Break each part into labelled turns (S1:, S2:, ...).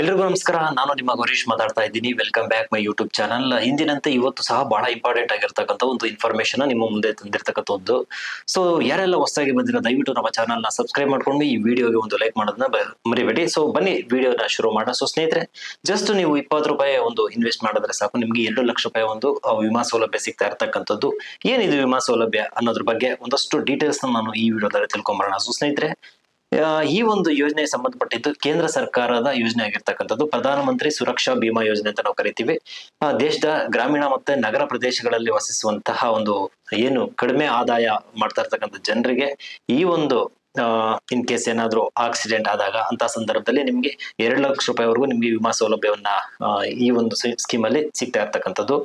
S1: ಎಲ್ರಿಗೂ ನಮಸ್ಕಾರ. ನಾನು ನಿಮ್ಮ ಗುರೀಶ್ ಮಾತಾಡ್ತಾ ಇದ್ದೀನಿ. Welcome back my YouTube channel ಹಿಂದಿನಂತೆ ಇವತ್ತು ಸಹ ಬಹಳ ಇಂಪಾರ್ಟೆಂಟ್ ಆಗಿರ್ತಕ್ಕಂಥ ಒಂದು ಇನ್ಫಾರ್ಮೇಶನ್ ನಿಮ್ಮ ಮುಂದೆ ತಂದಿರ್ತಕ್ಕಂಥದ್ದು. ಸೊ ಯಾರೆಲ್ಲ ಹೊಸದಾಗಿ ಬಂದಿರೋ, ದಯವಿಟ್ಟು ನಮ್ಮ ಚಾನಲ್ನ ಸಬ್ಸ್ಕ್ರೈಬ್ ಮಾಡ್ಕೊಂಡು ಈ ವಿಡಿಯೋಗೆ ಒಂದು ಲೈಕ್ ಮಾಡೋದನ್ನ ಮರಿಬೇಡಿ. ಸೊ ಬನ್ನಿ ವಿಡಿಯೋನ ಶುರು ಮಾಡೋಣ. ಸೊ ಸ್ನೇಹಿತರೆ ಜಸ್ಟ್ ನೀವು ಇಪ್ಪತ್ತು ರೂಪಾಯಿ ಒಂದು ಇನ್ವೆಸ್ಟ್ ಮಾಡಿದ್ರೆ ಸಾಕು. ನಿಮಗೆ ಎರಡು ಲಕ್ಷ ರೂಪಾಯಿ ಒಂದು ವಿಮಾ ಸೌಲಭ್ಯ ಸಿಗ್ತಾ ಇರ್ತಕ್ಕಂಥದ್ದು. ಏನಿದು ವಿಮಾ ಸೌಲಭ್ಯ ಅನ್ನೋದ್ರ ಬಗ್ಗೆ ಒಂದಷ್ಟು ಡೀಟೇಲ್ಸ್ ನಾನು ಈ ವಿಡಿಯೋದಲ್ಲಿ ತಿಳ್ಕೊಂಬರೋಣ. ಸೊ ಸ್ನೇಹಿತರೆ ಈ ಒಂದು ಯೋಜನೆ ಸಂಬಂಧಪಟ್ಟಿದ್ದು ಕೇಂದ್ರ ಸರ್ಕಾರದ ಯೋಜನೆ ಆಗಿರ್ತಕ್ಕಂಥದ್ದು ಪ್ರಧಾನಮಂತ್ರಿ ಸುರಕ್ಷಾ ಬಿಮಾ ಯೋಜನೆ ಅಂತ ನಾವು ಕರಿತೀವಿ. ದೇಶದ ಗ್ರಾಮೀಣ ಮತ್ತೆ ನಗರ ಪ್ರದೇಶಗಳಲ್ಲಿ ವಾಸಿಸುವಂತಹ ಒಂದು ಏನು ಕಡಿಮೆ ಆದಾಯ ಮಾಡ್ತಾ ಇರ್ತಕ್ಕಂಥ ಜನರಿಗೆ ಈ ಒಂದು ಇನ್ ಕೇಸ್ ಏನಾದ್ರು ಆಕ್ಸಿಡೆಂಟ್ ಆದಾಗ ಅಂತ ಸಂದರ್ಭದಲ್ಲಿ ನಿಮ್ಗೆ ಎರಡು ಲಕ್ಷ ರೂಪಾಯಿವರೆಗೂ ನಿಮ್ಗೆ ವಿಮಾ ಸೌಲಭ್ಯವನ್ನ ಈ ಒಂದು ಸ್ಕೀಮ್ ಅಲ್ಲಿ ಸಿಗ್ತಾ ಇರ್ತಕ್ಕಂಥದ್ದು.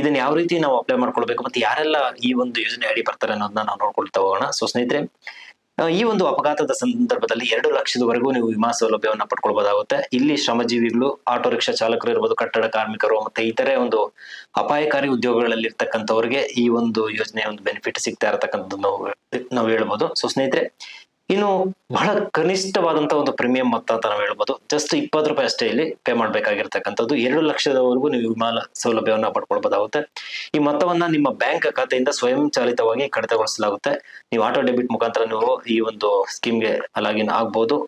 S1: ಇದನ್ನ ಯಾವ ರೀತಿ ನಾವು ಅಪ್ಲೈ ಮಾಡ್ಕೊಳ್ಬೇಕು ಮತ್ತೆ ಯಾರೆಲ್ಲ ಈ ಒಂದು ಯೋಜನೆ ಅಡಿ ಬರ್ತಾರೆ ಅನ್ನೋದನ್ನ ನಾವು ನೋಡ್ಕೊಳ್ತಾ ಹೋಗೋಣ. ಸೊ ಸ್ನೇಹಿತರೆ ಈ ಒಂದು ಅಪಘಾತದ ಸಂದರ್ಭದಲ್ಲಿ ಎರಡು ಲಕ್ಷದವರೆಗೂ ನೀವು ವಿಮಾ ಸೌಲಭ್ಯವನ್ನು ಪಡ್ಕೊಳ್ಬಹುದಾಗುತ್ತೆ ಇಲ್ಲಿ ಶ್ರಮಜೀವಿಗಳು, ಆಟೋ ರಿಕ್ಷಾ ಚಾಲಕರು ಇರ್ಬೋದು, ಕಟ್ಟಡ ಕಾರ್ಮಿಕರು, ಮತ್ತೆ ಇತರೆ ಒಂದು ಅಪಾಯಕಾರಿ ಉದ್ಯೋಗಗಳಲ್ಲಿ ಇರ್ತಕ್ಕಂಥವ್ರಿಗೆ ಈ ಒಂದು ಯೋಜನೆಯ ಒಂದು ಬೆನಿಫಿಟ್ ಸಿಗ್ತಾ ಇರತಕ್ಕಂಥದ್ದು ನಾವು ನಾವು ಹೇಳ್ಬೋದು. ಸೊ ಸ್ನೇಹಿತರೆ ಇನ್ನು ಬಹಳ ಕನಿಷ್ಠವಾದಂತಹ ಒಂದು ಪ್ರೀಮಿಯಂ ಮೊತ್ತ ಅಂತ ನಾವು ಹೇಳ್ಬೋದು. ಜಸ್ಟ್ ಇಪ್ಪತ್ತು ರೂಪಾಯಿ ಅಷ್ಟೇ ಇಲ್ಲಿ ಪೇ ಮಾಡಬೇಕಾಗಿರ್ತಕ್ಕಂಥದ್ದು. ಎರಡು ಲಕ್ಷದವರೆಗೂ ನೀವು ವಿಮಾ ಸೌಲಭ್ಯವನ್ನು ಪಡ್ಕೊಳ್ಬೋದಾಗುತ್ತೆ. ಈ ಮೊತ್ತವನ್ನ ನಿಮ್ಮ ಬ್ಯಾಂಕ್ ಖಾತೆಯಿಂದ ಸ್ವಯಂ ಚಾಲಿತವಾಗಿ ಕಡಿತಗೊಳಿಸಲಾಗುತ್ತೆ. ನೀವು ಆಟೋ ಡೆಬಿಟ್ ಮುಖಾಂತರ ನೀವು ಈ ಒಂದು ಸ್ಕೀಮ್ಗೆ ಲಾಗಿನ್ ಆಗ್ಬೋದು.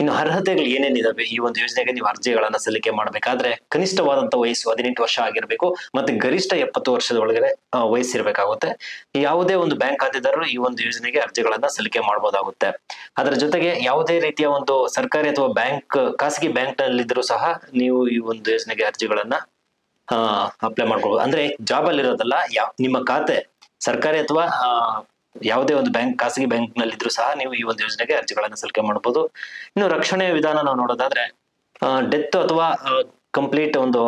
S1: ಇನ್ನು ಅರ್ಹತೆಗಳು ಏನೇನಿದಾವೆ ಈ ಒಂದು ಯೋಜನೆಗೆ ನೀವು ಅರ್ಜಿಗಳನ್ನ ಸಲ್ಲಿಕೆ ಮಾಡಬೇಕಾದ್ರೆ ಕನಿಷ್ಠವಾದಂತ ವಯಸ್ಸು ಹದಿನೆಂಟು ವರ್ಷ ಆಗಿರಬೇಕು ಮತ್ತೆ ಗರಿಷ್ಠ ಎಪ್ಪತ್ತು ವರ್ಷದ ಒಳಗಡೆ ವಯಸ್ಸಿರ್ಬೇಕಾಗುತ್ತೆ. ಯಾವುದೇ ಒಂದು ಬ್ಯಾಂಕ್ ಖಾತೆದಾರರು ಈ ಒಂದು ಯೋಜನೆಗೆ ಅರ್ಜಿಗಳನ್ನ ಸಲ್ಲಿಕೆ ಮಾಡಬಹುದಾಗುತ್ತೆ ಅದರ ಜೊತೆಗೆ ಯಾವುದೇ ರೀತಿಯ ಒಂದು ಸರ್ಕಾರಿ ಅಥವಾ ಬ್ಯಾಂಕ್ ಖಾಸಗಿ ಬ್ಯಾಂಕ್ ನಲ್ಲಿದ್ದರೂ ಸಹ ನೀವು ಈ ಒಂದು ಯೋಜನೆಗೆ ಅರ್ಜಿಗಳನ್ನ ಅಪ್ಲೈ ಮಾಡ್ಕೊಳ್ಬೋದು. ಅಂದ್ರೆ ಜಾಬ್ ಅಲ್ಲಿ ಇರೋದಲ್ಲ ಯಾವ ನಿಮ್ಮ ಖಾತೆ, ಸರ್ಕಾರಿ ಅಥವಾ ಯಾವುದೇ ಒಂದು ಬ್ಯಾಂಕ್, ಖಾಸಗಿ ಬ್ಯಾಂಕ್ ನಲ್ಲಿದ್ರು ಸಹ ನೀವು ಈ ಒಂದು ಯೋಜನೆಗೆ ಅರ್ಜಿಗಳನ್ನ ಸಲ್ಲಿಕೆ ಮಾಡಬಹುದು ಇನ್ನು ರಕ್ಷಣೆಯ ವಿಧಾನ ನಾವು ನೋಡೋದಾದ್ರೆ ಡೆತ್ ಅಥವಾ ಕಂಪ್ಲೀಟ್ ಒಂದು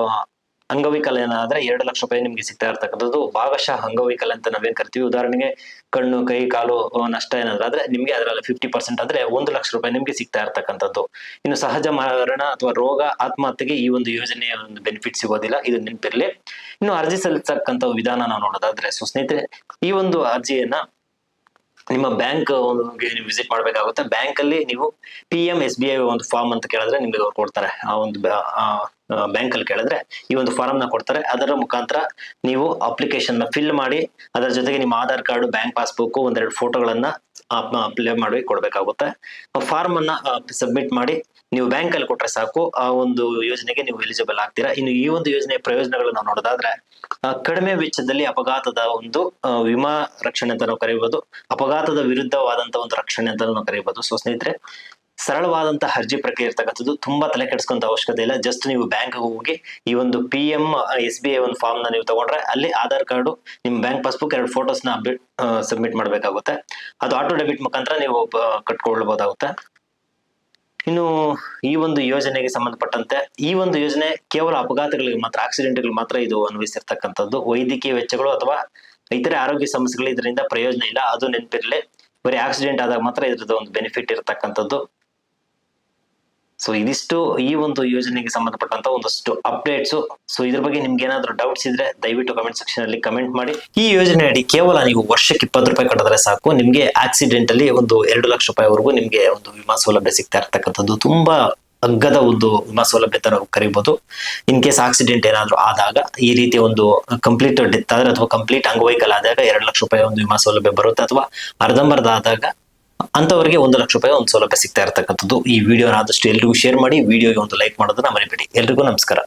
S1: ಅಂಗವಿಕಲ ಏನಾದ್ರೆ ಎರಡು ಲಕ್ಷ ರೂಪಾಯಿ ನಿಮ್ಗೆ ಸಿಗ್ತಾ ಇರ್ತಕ್ಕಂಥದ್ದು. ಭಾಗಶಃ ಅಂಗವಿಕಲ ಅಂತ ನಾವೇನ್ ಕರಿತೀವಿ? ಉದಾಹರಣೆಗೆ ಕಣ್ಣು, ಕೈ, ಕಾಲು ನಷ್ಟ ಏನಾದ್ರೆ ಆದ್ರೆ ನಿಮ್ಗೆ ಅದರಲ್ಲಿ ಫಿಫ್ಟಿ ಪರ್ಸೆಂಟ್ ಆದ್ರೆ ಒಂದು ಲಕ್ಷ ರೂಪಾಯಿ ನಿಮ್ಗೆ ಸಿಗ್ತಾ ಇರ್ತಕ್ಕಂಥದ್ದು. ಇನ್ನು ಸಹಜ ಮರಣ ಅಥವಾ ರೋಗ, ಆತ್ಮಹತ್ಯೆಗೆ ಈ ಒಂದು ಯೋಜನೆಯ ಒಂದು ಬೆನಿಫಿಟ್ ಸಿಗೋದಿಲ್ಲ. ಇದು ನೆನಪಿರ್ಲಿ. ಇನ್ನು ಅರ್ಜಿ ಸಲ್ಲಿಸತಕ್ಕಂಥ ವಿಧಾನ ನಾವು ನೋಡೋದಾದ್ರೆ, ಸುಸ್ನೇಹಿತರೆ, ಈ ಒಂದು ಅರ್ಜಿಯನ್ನ ನಿಮ್ಮ ಬ್ಯಾಂಕ್ ನೀವು ವಿಸಿಟ್ ಮಾಡ್ಬೇಕಾಗುತ್ತೆ. ಬ್ಯಾಂಕ್ ಅಲ್ಲಿ ನೀವು P M S B I ಒಂದು ಫಾರ್ಮ್ ಅಂತ ಕೇಳಿದ್ರೆ ನಿಮ್ಗೆ ಅವ್ರು ಕೊಡ್ತಾರೆ. ಆ ಒಂದು ಬ್ಯಾಂಕ್ ಅಲ್ಲಿ ಕೇಳಿದ್ರೆ ಈ ಒಂದು ಫಾರ್ಮ್ನ ಕೊಡ್ತಾರೆ. ಅದರ ಮುಖಾಂತರ ನೀವು ಅಪ್ಲಿಕೇಶನ್ನ ಫಿಲ್ ಮಾಡಿ, ಅದರ ಜೊತೆಗೆ ನಿಮ್ಮ ಆಧಾರ್ ಕಾರ್ಡ್ ಬ್ಯಾಂಕ್ ಪಾಸ್ಬುಕ್ ಒಂದೆರಡು ಫೋಟೋಗಳನ್ನ ಅಪ್ಲೈ ಮಾಡಿ ಕೊಡ್ಬೇಕಾಗುತ್ತೆ. ಫಾರ್ಮ್ ಅನ್ನ ಸಬ್ಮಿಟ್ ಮಾಡಿ ನೀವು ಬ್ಯಾಂಕ್ ಅಲ್ಲಿ ಕೊಟ್ರೆ ಸಾಕು. ಆ ಒಂದು ಯೋಜನೆಗೆ ನೀವು ಎಲಿಜಿಬಲ್ ಆಗ್ತೀರಾ. ಇನ್ನು ಈ ಒಂದು ಯೋಜನೆಯ ಪ್ರಯೋಜನಗಳನ್ನ ನೋಡೋದಾದ್ರೆ ಕಡಿಮೆ ವೆಚ್ಚದಲ್ಲಿ ಅಪಘಾತದ ಒಂದು ವಿಮಾ ರಕ್ಷಣೆ ಅಂತ ನಾವು ಕರೀಬಹುದು ಅಪಘಾತದ ವಿರುದ್ಧವಾದಂತ ಒಂದು ರಕ್ಷಣೆ ಅಂತ ನಾವು ಕರೀಬಹುದು ಸೊ ಸ್ನೇಹಿತರೆ ಸರಳವಾದಂತ ಅರ್ಜಿ ಪ್ರಕ್ರಿಯೆ ಇರ್ತಕ್ಕಂಥದ್ದು ತುಂಬಾ ತಲೆ ಕೆಡಿಸ್ಕೊಂತ ಅವಶ್ಯಕತೆ ಇಲ್ಲ. ಜಸ್ಟ್ ನೀವು ಬ್ಯಾಂಕ್ ಹೋಗಿ ಈ ಒಂದು P M S B I ಒಂದು ಫಾರ್ಮ್ನ ನೀವು ತಗೊಂಡ್ರೆ ಅಲ್ಲಿ ಆಧಾರ್ ಕಾರ್ಡ್ ನಿಮ್ ಬ್ಯಾಂಕ್ ಪಾಸ್ಬುಕ್ ಎರಡು ಫೋಟೋಸ್ನ ಸಬ್ಮಿಟ್ ಮಾಡ್ಬೇಕಾಗುತ್ತೆ. ಅದು ಆಟೋ ಡೆಬಿಟ್ ಮುಖಾಂತರ ನೀವು ಕಟ್ಕೊಳ್ಬಹುದಾಗುತ್ತೆ ಇನ್ನು ಈ ಒಂದು ಯೋಜನೆಗೆ ಸಂಬಂಧಪಟ್ಟಂತೆ ಈ ಒಂದು ಯೋಜನೆ ಕೇವಲ ಅಪಘಾತಗಳಿಗೆ ಮಾತ್ರ ಆಕ್ಸಿಡೆಂಟ್ಗಳಿಗೆ ಮಾತ್ರ ಇದು ಅನ್ವಯಿಸಿರ್ತಕ್ಕಂಥದ್ದು. ವೈದ್ಯಕೀಯ ವೆಚ್ಚಗಳು ಅಥವಾ ಇತರೆ ಆರೋಗ್ಯ ಸಮಸ್ಯೆಗಳು ಇದರಿಂದ ಪ್ರಯೋಜನ ಇಲ್ಲ. ಅದು ನೆನಪಿರ್ಲಿ. ಬರೀ ಆಕ್ಸಿಡೆಂಟ್ ಆದಾಗ ಮಾತ್ರ ಇದ್ರದ್ದು ಒಂದು ಬೆನಿಫಿಟ್ ಇರತಕ್ಕಂಥದ್ದು. ಸೊ ಇದಿಷ್ಟು ಈ ಒಂದು ಯೋಜನೆಗೆ ಸಂಬಂಧಪಟ್ಟಂತ ಒಂದಷ್ಟು ಅಪ್ಡೇಟ್ಸ್ ಸೊ ಇದ್ರ ಬಗ್ಗೆ ನಿಮ್ಗೆ ಏನಾದ್ರು ಡೌಟ್ಸ್ ಇದ್ರೆ ದಯವಿಟ್ಟು ಕಮೆಂಟ್ ಸೆಕ್ಷನ್ ಅಲ್ಲಿ ಕಮೆಂಟ್ ಮಾಡಿ. ಈ ಯೋಜನೆ ಅಡಿ ಕೇವಲ ನೀವು ವರ್ಷಕ್ಕೆ ಇಪ್ಪತ್ತು ರೂಪಾಯಿ ಕಟ್ಟಿದ್ರೆ ಸಾಕು. ನಿಮ್ಗೆ ಆಕ್ಸಿಡೆಂಟ್ ಅಲ್ಲಿ ಒಂದು ಎರಡು ಲಕ್ಷ ರೂಪಾಯಿವರೆಗೂ ನಿಮ್ಗೆ ಒಂದು ವಿಮಾ ಸೌಲಭ್ಯ ಸಿಗ್ತಾ ಇರ್ತಕ್ಕಂಥದ್ದು. ತುಂಬಾ ಅಗ್ಗದ ಒಂದು ವಿಮಾ ಸೌಲಭ್ಯ ತರ ಕರಿಬಹುದು ಇನ್ ಕೇಸ್ ಆಕ್ಸಿಡೆಂಟ್ ಏನಾದ್ರು ಆದಾಗ ಈ ರೀತಿ ಒಂದು ಕಂಪ್ಲೀಟ್ ಡೆತ್ ಆದ್ರೆ ಅಥವಾ ಕಂಪ್ಲೀಟ್ ಅಂಗವೈಕಲ್ ಆದಾಗ ಎರಡು ಲಕ್ಷ ರೂಪಾಯಿ ಒಂದು ವಿಮಾ ಸೌಲಭ್ಯ ಬರುತ್ತೆ ಅಥವಾ ಅರ್ಧಂಬರ್ಧ ಆದಾಗ ಅಂತವರಿಗೆ ಒಂದು ಲಕ್ಷ ರೂಪಾಯಿ, ಒಂದು ಸೌಲಭ್ಯ ಸಿಗ್ತಾ ಇರತಕ್ಕಂಥದ್ದು ಈ ವಿಡಿಯೋನ ಆದಷ್ಟು ಎಲ್ರಿಗೂ ಶೇರ್ ಮಾಡಿ ವಿಡಿಯೋಗೆ ಒಂದು ಲೈಕ್ ಮಾಡೋದನ್ನ ಮರಿಬೇಡಿ. ಎಲ್ರಿಗೂ ನಮಸ್ಕಾರ.